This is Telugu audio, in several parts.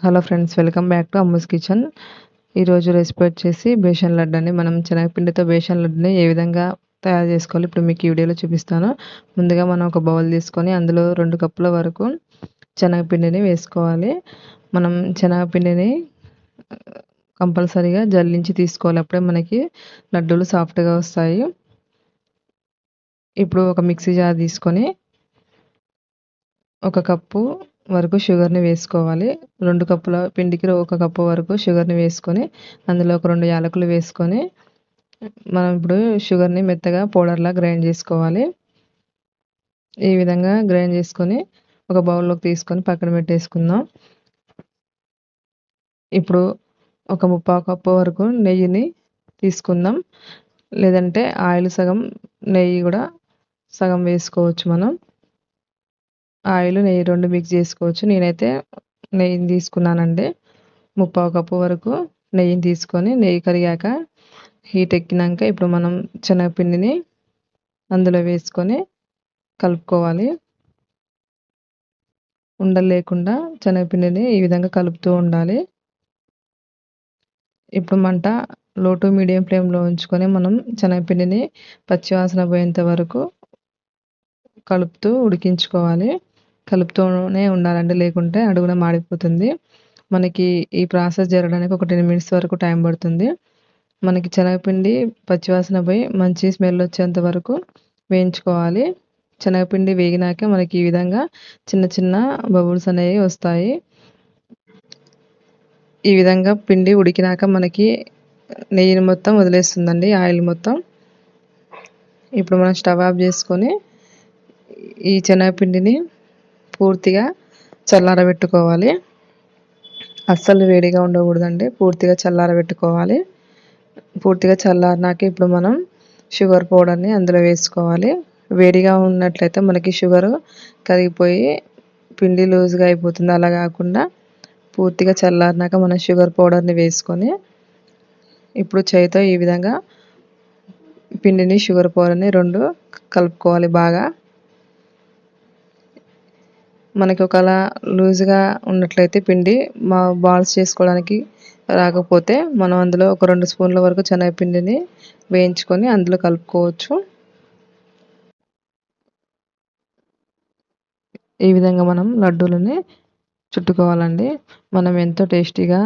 Hello friends welcome back to Ammu's kitchen. ఈరోజు రెసిపీ వచ్చేసి బేషన్ లడ్డు అండి. మనం శనగపిండితో బేషన్ లడ్డుని ఏ విధంగా తయారు చేసుకోవాలి ఇప్పుడు మీకు ఈ వీడియోలో చూపిస్తాను. ముందుగా మనం ఒక బౌల్ తీసుకొని అందులో రెండు కప్పుల వరకు శనగపిండిని వేసుకోవాలి. మనం శనగపిండిని కంపల్సరీగా జల్లించి తీసుకోవాలి. అప్పుడే మనకి లడ్డూలు సాఫ్ట్గా వస్తాయి. ఇప్పుడు ఒక మిక్సీ జార్ తీసుకొని ఒక కప్పు వరకు షుగర్ని వేసుకోవాలి. రెండు కప్పుల పిండికి ఒక కప్పు వరకు షుగర్ని వేసుకొని అందులో ఒక రెండు యాలకులు వేసుకొని మనం ఇప్పుడు షుగర్ని మెత్తగా పౌడర్లా గ్రైండ్ చేసుకోవాలి. ఈ విధంగా గ్రైండ్ చేసుకొని ఒక బౌల్లోకి తీసుకొని పక్కన పెట్టేసుకుందాం. ఇప్పుడు ఒక ముప్పావు కప్పు వరకు నెయ్యిని తీసుకుందాం. లేదంటే ఆయిల్ సగం నెయ్యి కూడా సగం వేసుకోవచ్చు మనం. ఆయిల్ నెయ్యి రెండు మిక్స్ చేసుకోవచ్చు. నేనైతే నెయ్యిని తీసుకున్నానండి. ముప్పావు కప్పు వరకు నెయ్యిని తీసుకొని నెయ్యి కరిగాక హీట్ ఎక్కినాక ఇప్పుడు మనం శనగపిండిని అందులో వేసుకొని కలుపుకోవాలి. ఉండలు లేకుండా శనగపిండిని ఈ విధంగా కలుపుతూ ఉండాలి. ఇప్పుడు మంట లో టు మీడియం ఫ్లేమ్లో ఉంచుకొని మనం శనగపిండిని పచ్చివాసన పోయేంత వరకు కలుపుతూ ఉడికించుకోవాలి. కలుపుతూనే ఉండాలండి లేకుంటే అడుగున మాడిపోతుంది. మనకి ఈ ప్రాసెస్ జరగడానికి ఒక టెన్ మినిట్స్ వరకు టైం పడుతుంది. మనకి శనగపిండి పచ్చివాసన పోయి మంచి స్మెల్ వచ్చేంత వరకు వేయించుకోవాలి. శనగపిండి వేగినాక మనకి ఈ విధంగా చిన్న చిన్న బబుల్స్ అనేవి వస్తాయి. ఈ విధంగా పిండి ఉడికినాక మనకి నెయ్యిని మొత్తం వదిలేస్తుందండి ఆయిల్ మొత్తం. ఇప్పుడు మనం స్టవ్ ఆఫ్ చేసుకొని ఈ శనగపిండిని పూర్తిగా చల్లారబెట్టుకోవాలి. అస్సలు వేడిగా ఉండకూడదండి. పూర్తిగా చల్లారబెట్టుకోవాలి. పూర్తిగా చల్లారినాక ఇప్పుడు మనం షుగర్ పౌడర్ని అందులో వేసుకోవాలి. వేడిగా ఉన్నట్లయితే మనకి షుగర్ కరిగిపోయి పిండి లూజ్గా అయిపోతుంది. అలా కాకుండా పూర్తిగా చల్లారినాక మనం షుగర్ పౌడర్ని వేసుకొని ఇప్పుడు చేయితో ఈ విధంగా పిండిని షుగర్ పౌడర్ని రెండు కలుపుకోవాలి బాగా. మనకి ఒకవేళ లూజ్గా ఉన్నట్లయితే పిండి మా బాల్స్ చేసుకోవడానికి రాకపోతే మనం అందులో ఒక రెండు స్పూన్ల వరకు శనగపిండిని వేయించుకొని అందులో కలుపుకోవచ్చు. ఈ విధంగా మనం లడ్డూలని చుట్టుకోవాలండి. మనం ఎంతో టేస్టీగా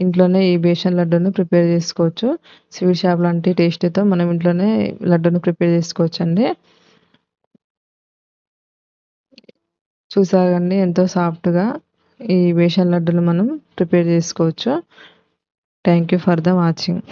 ఇంట్లోనే ఈ బేషన్ లడ్డూని ప్రిపేర్ చేసుకోవచ్చు. స్వీట్ షాప్ లాంటి టేస్ట్తో మనం ఇంట్లోనే లడ్డూని ప్రిపేర్ చేసుకోవచ్చు అండి చూసారండి ఎంతో సాఫ్ట్గా ఈ బేషన్ లడ్డూలు మనం ప్రిపేర్ చేసుకోవచ్చు. Thank you for the watching.